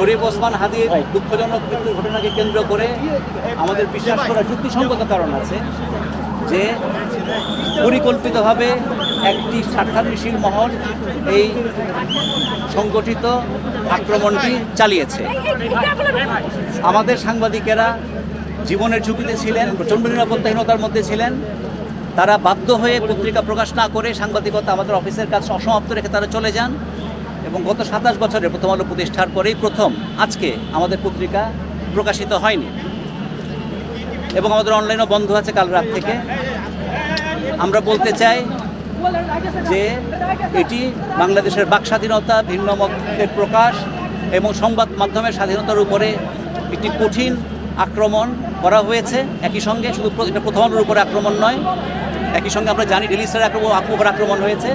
শরীফ ওসমান হাদির দুঃখজনক মৃত্যুর ঘটনাকে কেন্দ্র করে আমাদের বিশ্বাস করা যুক্তিসঙ্গত কারণ আছে যে পরিকল্পিতভাবে একটি স্বার্থান্বেষী মহল এই সংগঠিত আক্রমণটি চালিয়েছে। আমাদের সাংবাদিকেরা জীবনের ঝুঁকিতে ছিলেন প্রচণ্ড নিরাপত্তাহীনতার মধ্যে ছিলেন। তারা বাধ্য হয়ে পত্রিকা প্রকাশ না করে সাংবাদিকতা আমাদের অফিসের কাজ অসমাপ্ত রেখে তারা চলে যান। এবং গত সাতাশ বছরে প্রথম আলো প্রতিষ্ঠার পরেই প্রথম আজকে আমাদের পত্রিকা প্রকাশিত হয়নি। এবং আমাদের অনলাইনও বন্ধ আছে কাল রাত থেকে। আমরা বলতে চাই যে এটি বাংলাদেশের বাক স্বাধীনতা ভিন্ন মতের প্রকাশ এবং সংবাদ মাধ্যমের স্বাধীনতার উপরে একটি কঠিন আক্রমণ করা হয়েছে। একই সঙ্গে শুধু এটা প্রথম আলোর উপরে আক্রমণ নয়, একই সঙ্গে আমরা জানি ডেলিস্টার আক্রমণ উপর আক্রমণ হয়েছে।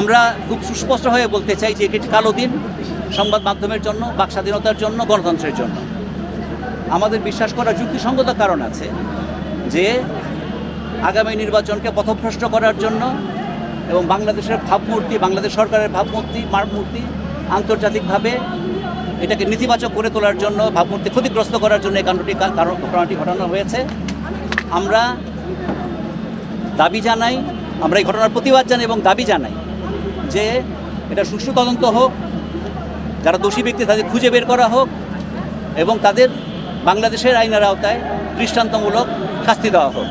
আমরা খুব সুস্পষ্ট হয়ে বলতে চাই যে এটি কালো দিন সংবাদ মাধ্যমের জন্য বাক স্বাধীনতার জন্য, গণতন্ত্রের জন্য। আমাদের বিশ্বাস করার যুক্তিসঙ্গত কারণ আছে যে আগামী নির্বাচনকে পথভ্রষ্ট করার জন্য এবং বাংলাদেশের ভাবমূর্তি, বাংলাদেশ সরকারের ভাবমূর্তি মারমূর্তি আন্তর্জাতিকভাবে এটাকে নেতিবাচক করে তোলার জন্য, ভাবমূর্তি ক্ষতিগ্রস্ত করার জন্য এই কাণ্ডটি ঘটনাটি ঘটানো হয়েছে। আমরা দাবি জানাই, আমরা এই ঘটনার প্রতিবাদ জানাই এবং দাবি জানাই যে এটা সুষ্ঠু তদন্ত হোক, যারা দোষী ব্যক্তি তাদের খুঁজে বের করা হোক এবং তাদের বাংলাদেশের আইনের আওতায় দৃষ্টান্তমূলক শাস্তি দেওয়া হোক।